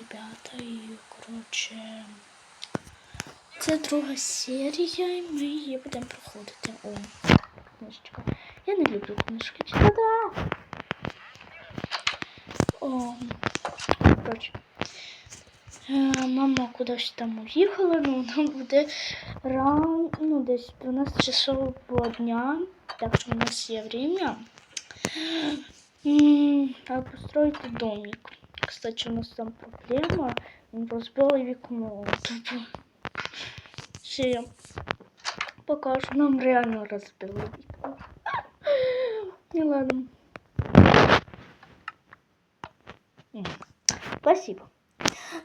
ребята, і коротше. Це друга серія, і ми її будемо проходити. О, книжечка. Я не люблю книжки читати. О, коротше. Е, Мама кудись там уїхала, ну вона буде ран, ну десь 12 часов дня, так що у нас є время. А построить домик. Кстати, у нас там проблема. Он разбил вікно. Тупо. Ще я покажу. Нам реально розбили вікно. Ну ладно. Спасибо.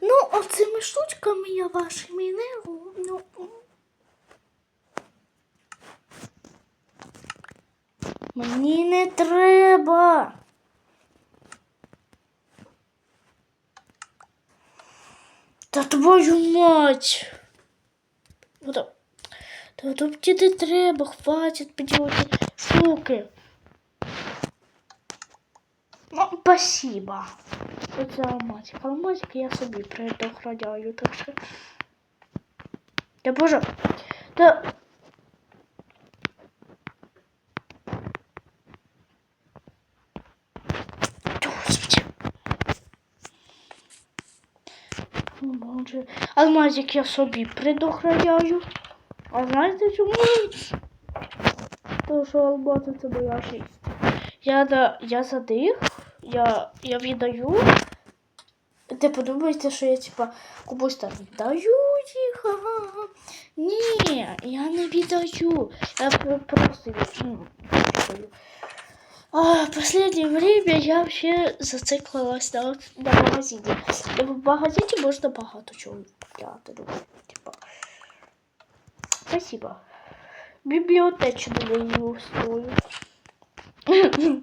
Ну, оцими штучками я вашими не роблю. Мені не треба. Твою мать. Та, тобі не треба, хватить оці штуки. Ну, спасибо. Оце алмазик. Алмазик я собі предохраняю, так що. Да боже. Та. О, Алмазик я собі предохраняю. А знаєте чому? Тому що алмази це моя життя. Я, я задих, я, я віддаю. Ти подумаєте, що я типа комусь там віддаю їх. Ага. Ні, я не віддаю. Я просто від- ну. А, последнее время я вообще зациклилась на, на магазині. І В магазині можна багато чого купляти. Ну, типа. Спасибо. Бібліотечну мені устрою.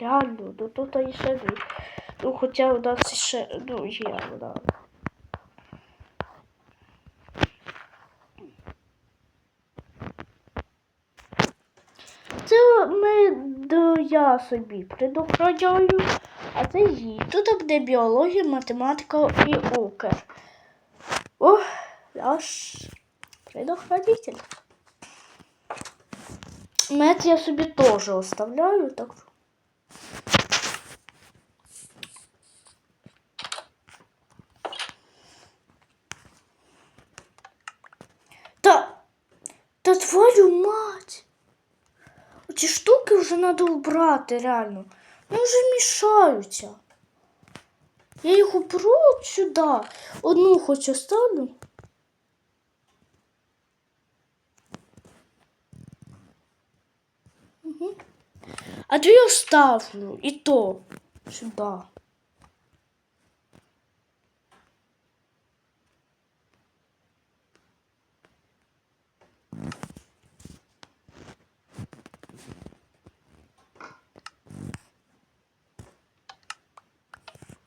Реально, ну тут і ще. Ну, хоча у нас ще, ну, є вона. Це ми до я собі предохраняю, а це їй. Тут буде біологія, математика і укр. О, наш предохранитель. Мед я собі теж оставляю, так. що- Та, та твою мать! Ці штуки вже треба убрати, реально. Вони вже мішаються. Я їх уберу от сюди. Одну хоч оставлю. Угу. А дві оставлю. І то сюди.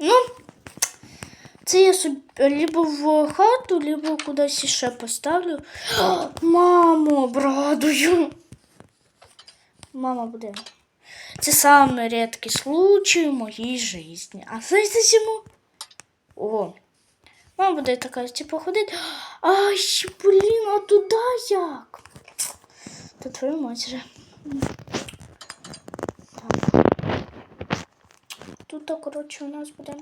Ну, це я собі либо в хату, либо кудись ще поставлю. Мамо, обрадую. Мама буде. Це самый редкий случай в моїй житті. А знаєте чому? О. Мама буде така, типу, ходить. Ай, блін, а туди як? Та твою мать же. Так. Тут, коротше, у нас буде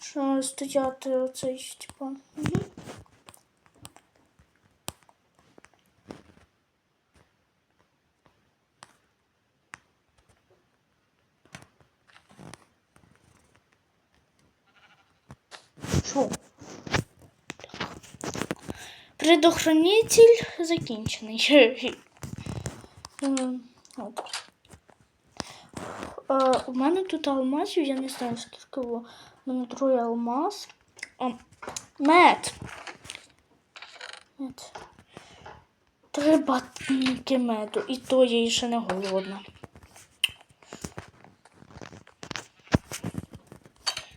що стояти оцей, типу. Угу. Що? Предохранитель закінчений. Ем, от. Е, У мене тут алмазів, я не знаю, скільки було. У мене троє алмаз. О, мед. Мед. Три батники меду. І то я ще не голодна.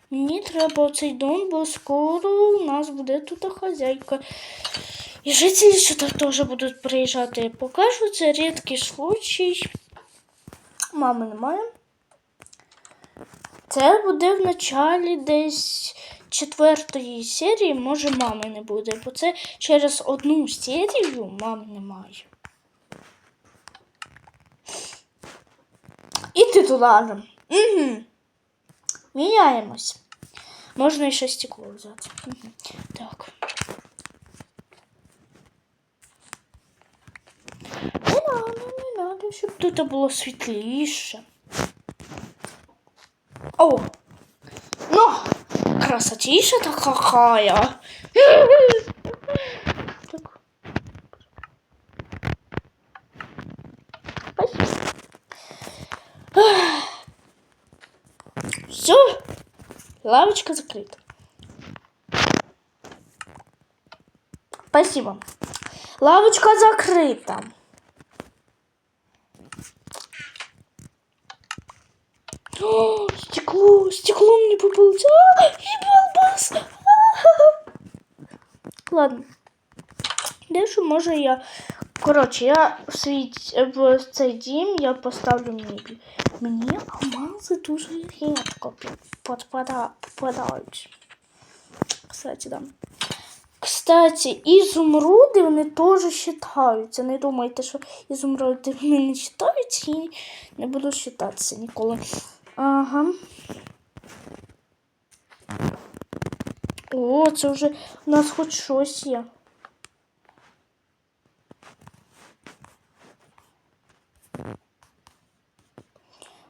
Мені треба оцей дом, бо скоро у нас буде тут хазяйка. І жителі сюди теж будуть приїжджати. Покажу, це рідкий случай. Мами немає. Це буде в началі десь четвертої серії, може мами не буде, бо це через одну серію мами немає. І титуларом. Угу. Міняємось. Можна і ще стекло взяти. Угу. Так. Не надо, не надо, щоб тут було світліше. О! Ну, красотіша та какая. Все, лавочка закрыта. Спасибо. Лавочка закрыта. О, стекло, стекло мне попалось. А, и балбас. Ладно. Дещо може я. Коротше, я в свій в цей дім я поставлю мебіль. Мені алмази дуже рідко попада- попадають. Кстати, да. Кстати, ізумруди вони теж вважаються. Не думайте, що ізумруди вони не вважаються і не будуть вважатися ніколи. Ага. О, це вже у нас хоч щось є.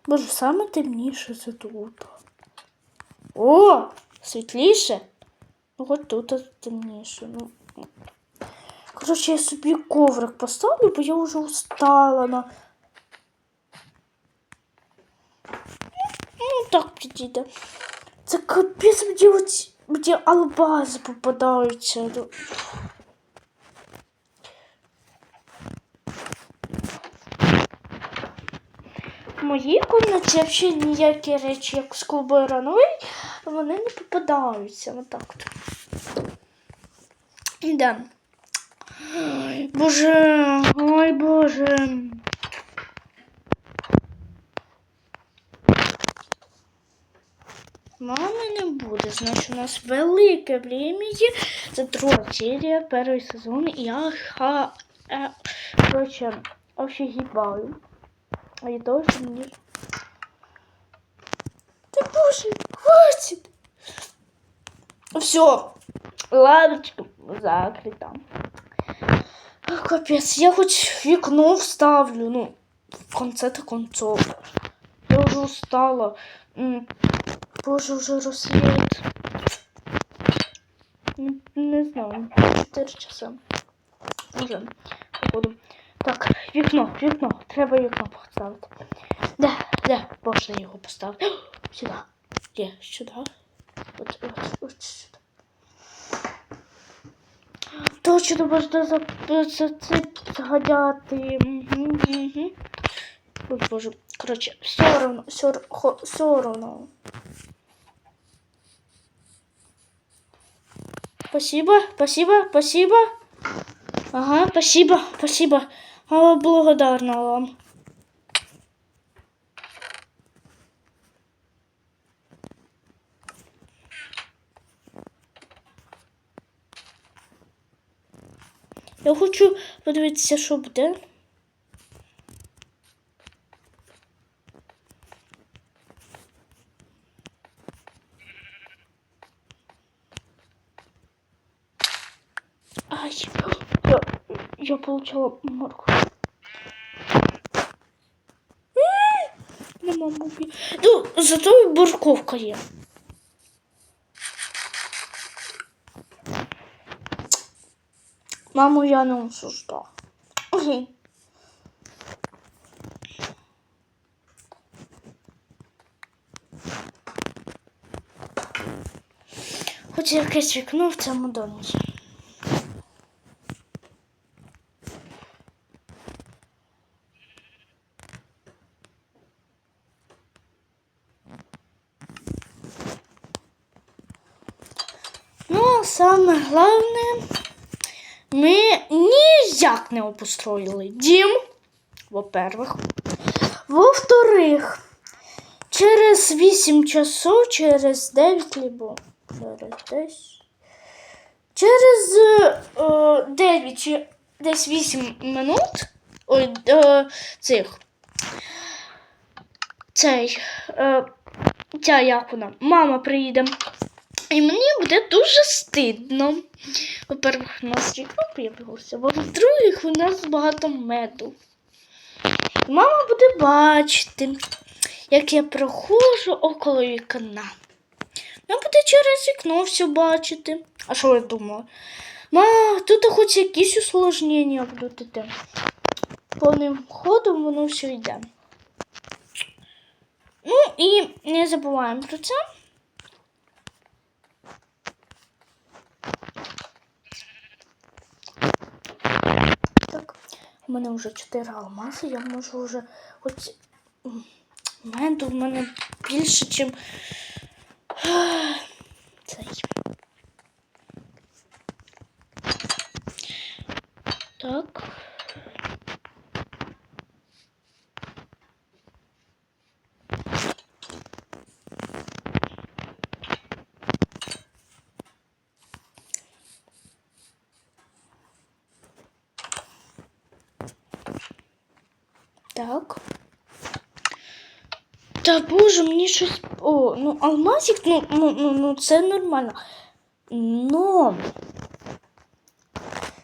Боже, саме темніше це тут. О, світліше. Ну, хоч тут темніше. Ну. Коротше, я собі коврик поставлю, бо я вже устала на. Ну, так підійде. Це капець, де, оці- де албази попадаються. Ну, В моїй кімнаті взагалі ніякі речі, як з клубу рановий, вони не попадаються. Отак от. Да. Боже, ой Боже. Мами не буде, значить у нас велике время. Це друга серія, перший сезон. Я ха... е, коротше, офігіваю. А я тоже не... Да боже, хватит! Все, лавочка закрыта. Ах, Капец, я хоть вікно вставлю, ну, в конце-то концов. Я уже устала. Боже, уже рассвет. Не, не знаю, 4 часа. Уже, походу. Так, вікно, вікно. Треба вікно поставити. Де, де? Можна його поставити. Сюди. Де? Сюди. От, от, от сюди. Точно можна за, за це згадати. Мгм, мгм. Боже. Коротше, все равно, все, все равно. Спасибо, спасибо, спасибо. Ага, спасибо, спасибо. А, благодарна вам. Я хочу подивитися, що буде. Ай, я, я получила морку. Нема муки. Ну, зато бурковка є. Маму я не осуждаю. Окей. Хоч якесь вікно в цьому домі. Саме головне, ми ніяк не обустроїли дім, во-первых. Во-вторых, через 8 часов, через 9 либо через 10. Через е, 9 чи десь 8 минут. Ой, е, цих. Цей. Е, ця як вона, мама приїде. І мені буде дуже стидно. По-перше, у нас вікно появилося, бо в-других, у нас багато меду. Мама буде бачити, як я проходжу около вікна. Вона буде через вікно все бачити. А що я думала? Ма, тут хоч якісь усложнення будуть іти. Повним ходом воно все йде. Ну і не забуваємо про це. Так, у мене вже 4 алмази, я можу вже хоч меду в мене більше, ніж цей. Так. Так. Та боже, мені щось. О, ну алмазик, ну, ну, ну, ну це нормально. Но.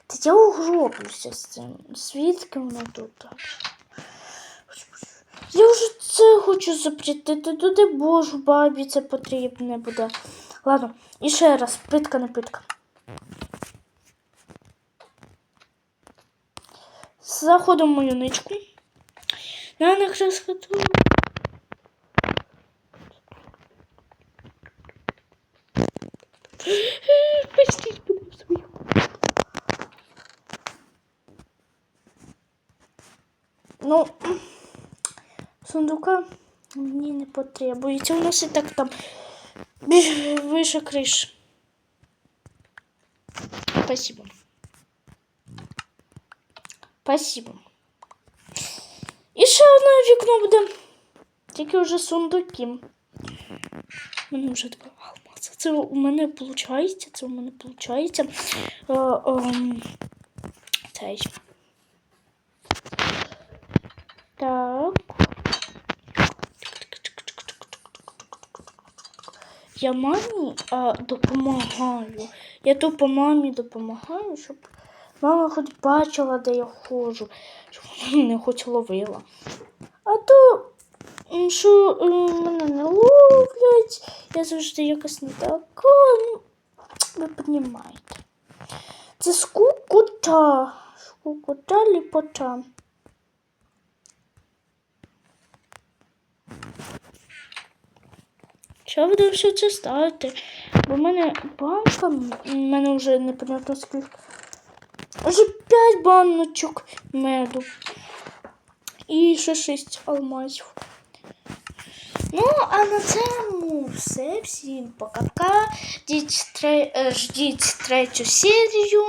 Та я угроблюся з цим. Звідки воно тут? Я вже це хочу запретити. Туди божу бабі це потрібне буде. Ладно, і ще раз, питка не питка. Заходимо в мою ничку. Я на красоту. Пустіть мене в свою. Ну, сундука мені не потребується. У нас і так там більш вище криш. Спасибо. Спасибо. І ще одне вікно буде. Тільки вже сундуки. У мене вже два алмази. Це у мене виходить. Це у мене виходить. Е, ем, цей. Так. Я мамі а, допомагаю. Я тупо мамі допомагаю, щоб мама хоч бачила, де я ходжу, щоб мене хоч ловила. А то, що е, мене не ловлять, я завжди якось не така. ну, Ви розумієте. Це скукота. Скукота ліпота. Що буду все це ставити? Бо в мене банка, в мене вже непонятно скільки. Вже 5 баночок меду. І ще 6 алмазів. Ну, а на цьому все. Всім пока-пока. Ждіть, тре- е, ждіть третю серію.